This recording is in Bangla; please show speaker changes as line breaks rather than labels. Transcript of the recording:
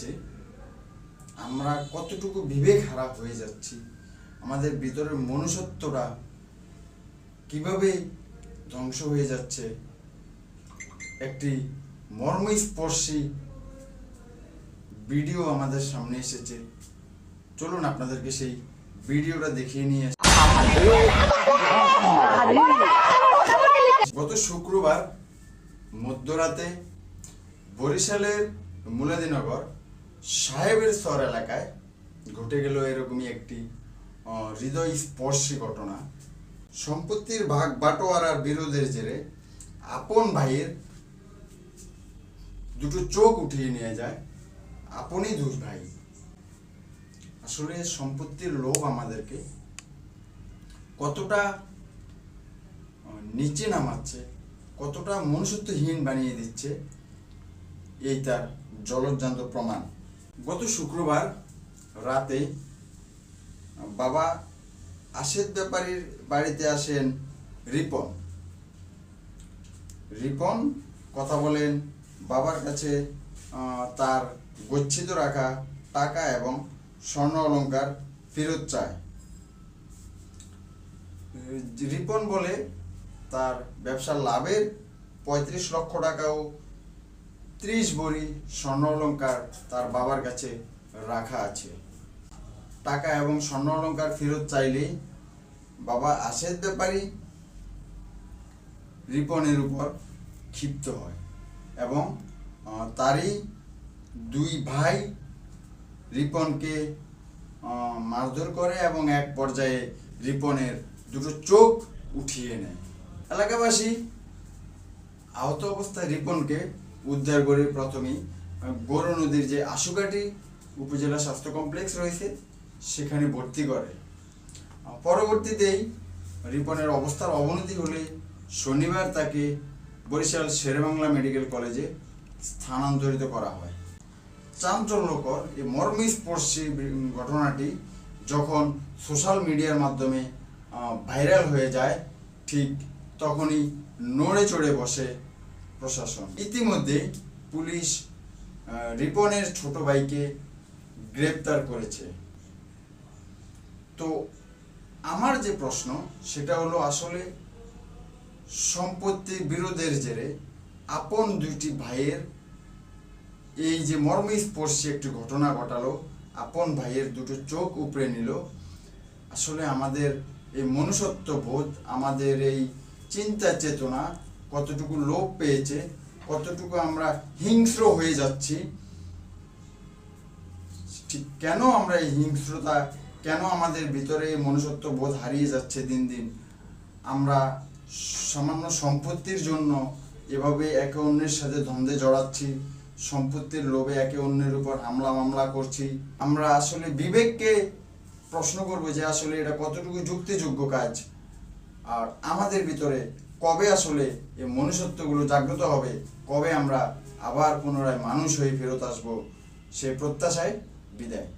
হচ্ছে, আমরা কতটুকু বিবেক খারাপ হয়ে যাচ্ছি, আমাদের ভিতরের মনুষ্যত্বটা কীভাবে ধ্বংস হয়ে যাচ্ছে, একটি মর্মস্পর্শী ভিডিও আমাদের সামনে এসেছে। চলুন আপনাদেরকে সেই ভিডিওটা দেখিয়ে নিয়ে গত শুক্রবার মধ্যরাতে বরিশালের মুলাদিনগর সাহেবের স্তর এলাকায় ঘটে গেল এরকমই একটি হৃদয় স্পর্শী ঘটনা। সম্পত্তির ভাগ বাটোয়ারার বিরোধের জেরে আপন ভাইয়ের দুটো চোখ উঠিয়ে নিয়ে যায় আপনই দুই ভাই। আসলে সম্পত্তির লোভ আমাদেরকে কতটা নিচে নামাচ্ছে, কতটা মনুষ্যত্বহীন বানিয়ে দিচ্ছে, এই তার জলজ্জান্ত প্রমাণ। গত শুক্রবার রাতে বাবা আশেদ ব্যাপারীর বাড়িতে আসেন রিপন। রিপন কথা বলেন বাবার কাছে তার গচ্ছিত রাখা টাকা এবং স্বর্ণ অলঙ্কার ফেরত চায়। রিপন বলে, তার ব্যবসার লাভের পঁয়ত্রিশ লক্ষ টাকাও ত্রিশ ভরি স্বর্ণ অলংকার তার বাবার কাছে রাখা আছে। টাকা এবং স্বর্ণ অলংকার ফেরত চাইলেই বাবা আশেদ ব্যাপারী রিপনের উপর ক্ষিপ্ত হয় এবং তারই দুই ভাই রিপনকে মারধর করে এবং এক পর্যায়ে রিপনের দুটো চোখ উঠিয়ে নেয়। এলাকাবাসী আহত অবস্থায় রিপনকে উদ্ধার করে প্রথমেই গৌর নদীর যে আশুকাটি উপজেলা স্বাস্থ্য কমপ্লেক্স রয়েছে, সেখানে ভর্তি করে। পরবর্তীতেই রিপনের অবস্থার অবনতি হলে শনিবার তাকে বরিশাল শেরেবাংলা মেডিকেল কলেজে স্থানান্তরিত করা হয়। চাঞ্চল্যকর এই মর্মস্পর্শী ঘটনাটি যখন সোশ্যাল মিডিয়ার মাধ্যমে ভাইরাল হয়ে যায়, ঠিক তখনই নড়ে চড়ে বসে প্রশাসন। ইতিমধ্যে পুলিশ রিপনের ছোট ভাইকে গ্রেপ্তার করেছে। তো আমার যে প্রশ্ন, সেটা হলো আসলে সম্পত্তি বিরোধের জেরে আপন দুইটি ভাইয়ের এই যে মর্মস্পর্শী একটি ঘটনা ঘটালো, আপন ভাইয়ের দুটো চোখ উপড়ে নিল। আসলে আমাদের এই মনুষ্যত্ব বোধ আমাদের এই চিন্তা চেতনা কতটুকু লোপ পেয়েছে, কতটুকু আমরা হিংস্র হয়ে যাচ্ছি, ঠিক কেন আমরা এই হিংস্রতা, কেন আমাদের ভিতরে মনুষ্যত্ব বোধ হারিয়ে যাচ্ছে দিন দিন? আমরা সামান্য সম্পত্তির জন্য এভাবে একে অন্যের সাথে দ্বন্দ্বে জড়াচ্ছি, সম্পত্তির লোভে একে অন্যের উপর হামলা মামলা করছি। আমরা আসলে বিবেককে প্রশ্ন করব যে আসলে এটা কতটুকু যুক্তিযোগ্য কাজ? আর আমাদের ভিতরে কবে আসলে এই মনুষ্যত্বগুলো জাগ্রত হবে? কবে আমরা আবার পুনরায় মানুষ হয়ে ফেরত আসব? সে প্রত্যাশায় বিদায়।